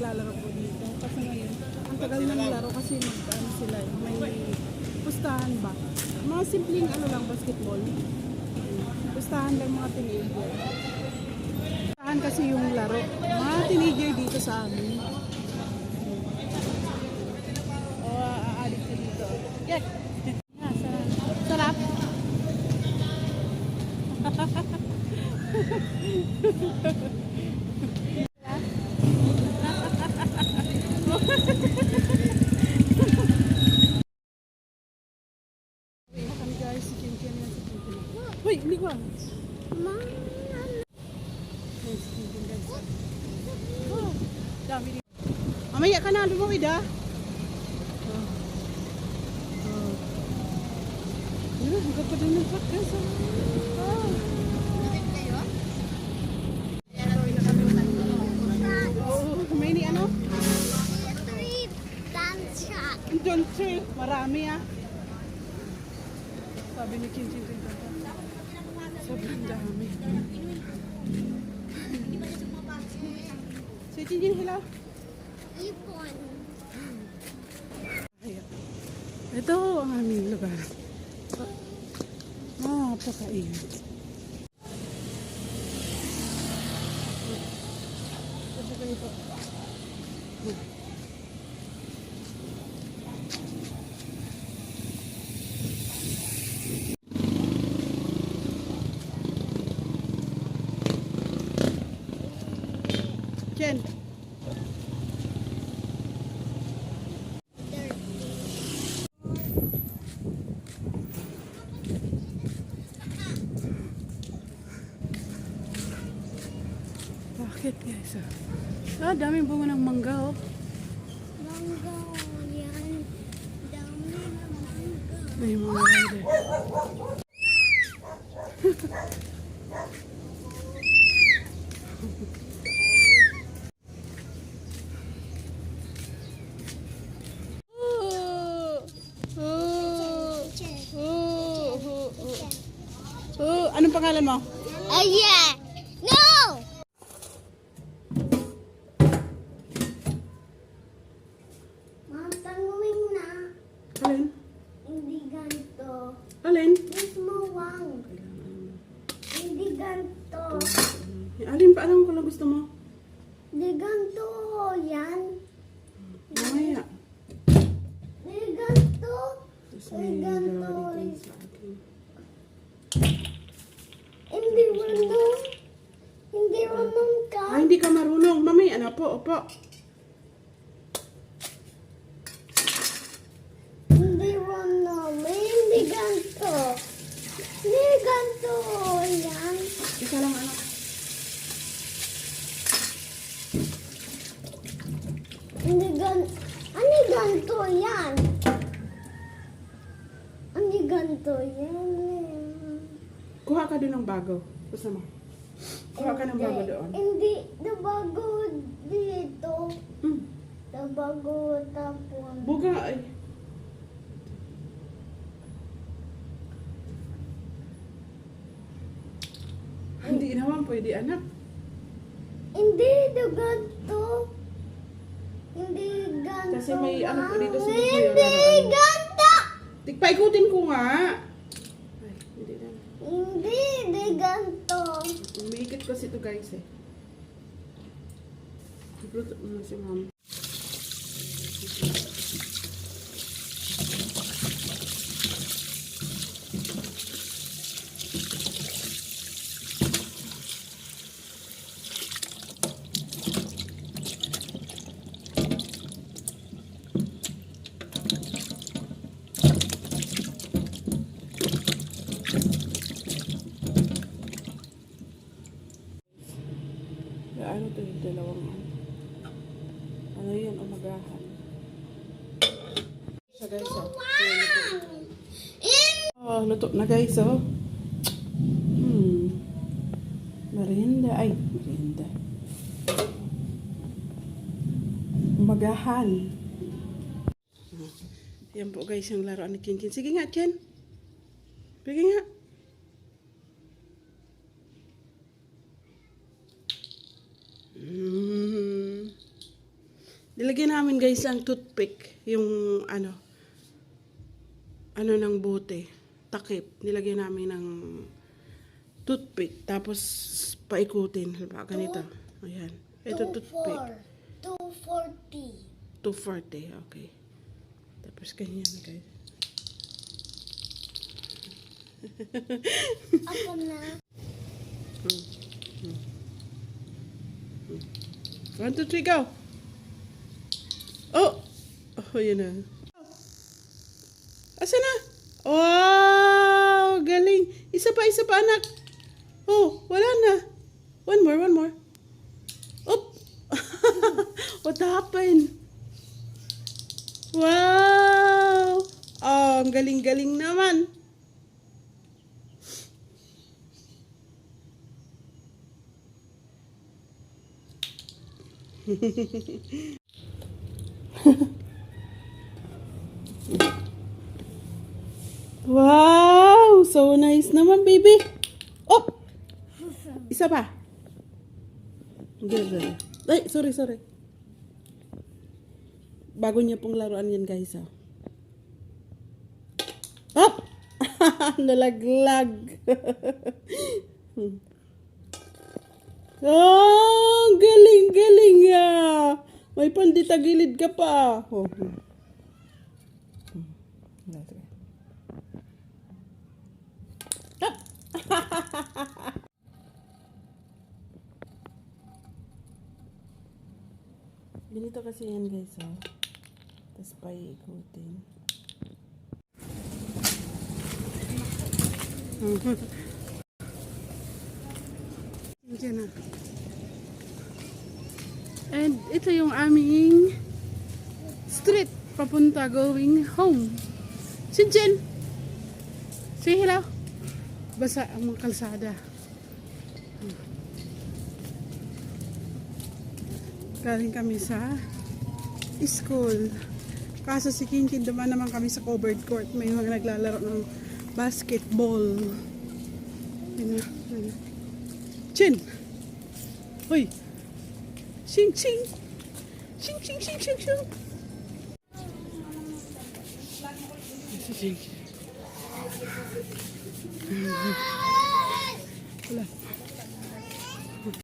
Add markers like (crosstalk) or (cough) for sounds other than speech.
naglalaro po dito. Kasi ngayon, ang tagal ng laro kasi mag, ano sila, eh, may pustahan ba? Mga simpleng ano lang, basketball. Pustahan lang mga teenager. Pustahan kasi yung laro. Mga teenager dito sa amin. O, aalit ka dito. Kek! Ah, sarap. Sarap. Kami (laughs) guys, si Kim Kim yan si Kim Kim. Uy, hindi ko. Guys. Oh, dami dito. Mamaya ka na, lumawid ah. Oh. Oh. Yun, ang ganda din ng guys. ah. Oh. Don't trip. Marami ah. Sabi ni Kim. Sobrang dami. Si Jinjin, hello. Ayan. Ito ang aming lugar. Napakainit. Ito pa ito. Jen. Bakit guys? Ah, ah daming bunga ng mangga oh. May mga rider. Oh, anong pangalan mo? Oh yeah! No! Ma'am, tanungin na. Alin? Hindi ganito. Alin? Mas mawang. Hindi ganito. Alin pa? Alam ko gusto mo. Hindi ganito. Yan. Mamaya. Hindi ganito. May ganito. dalawa dito sa akin. Hindi marunong. Hindi marunong ka. Ah, hindi ka marunong. Mamaya na po. Opo. Hindi marunong. May Hindi ganito. Hindi ganito. Yan. Isa lang anak. Hindi gan... Ano ganito yan? Ano ganito yan? Kuha ka doon ng bago. Gusto mo? Kuha ka ng bago doon. Hindi. Na bago dito. Hmm. Na bago tapon. Buga ay. Hindi naman pwede anak. Hindi. Na ganito. Hindi ganito. Kasi may ano po dito sa video, Hindi laruan mo. ganito. Tigpaikutin ko nga. Ay, hindi na. Hindi. Hindi ganito. Umiikit kasi ito guys eh. Mo na si ma'am. Ano to yung dalawang ano? Ano yun, umagahan. Siya guys oh. Oh, luto na guys oh. Hmm. Merienda. Ay, merienda. Umagahan. Ah, Yan po guys yung laruan ni Chin. Sige nga, Chen. Sige nga. Hmm. Nilagyan namin guys ang toothpick, yung ano, ano ng bote, takip. Nilagyan namin ng toothpick, tapos paikutin. Halimbawa, ganito. Ayan. Ito toothpick. 240. 240, okay. Tapos ganyan guys. (laughs) Ako na. One, two, three, go! Oh! Oh, yun na. Asa na? Wow! Galing! Isa pa, isa pa, anak! Oh, wala na. One more, one more. Oop! (laughs) What happened? Wow! Oh, ang galing-galing naman. Wow! (laughs) naman, baby. Oh! Isa pa. Good. Ay, sorry, sorry. Bago niya pong laruan yan, guys. Oh. Up! (laughs) Nalaglag. oh, galing, galing ah. May panditagilid ka pa. Oh. Hmm. Up! (laughs) Ganito kasi yan guys, oh. Tapos paikutin. Diyan na. And ito yung aming street papunta going home. Si Jen. Say hello. Basa ang mga kalsada. Galing kami sa school. Kaso si Kinkin dumaan naman kami sa covered court. May mga naglalaro ng basketball. Yun na, yun na. Chin! Hoy! Sing, sing! Sing, sing, sing, sing, sing! Si Sing. Wala.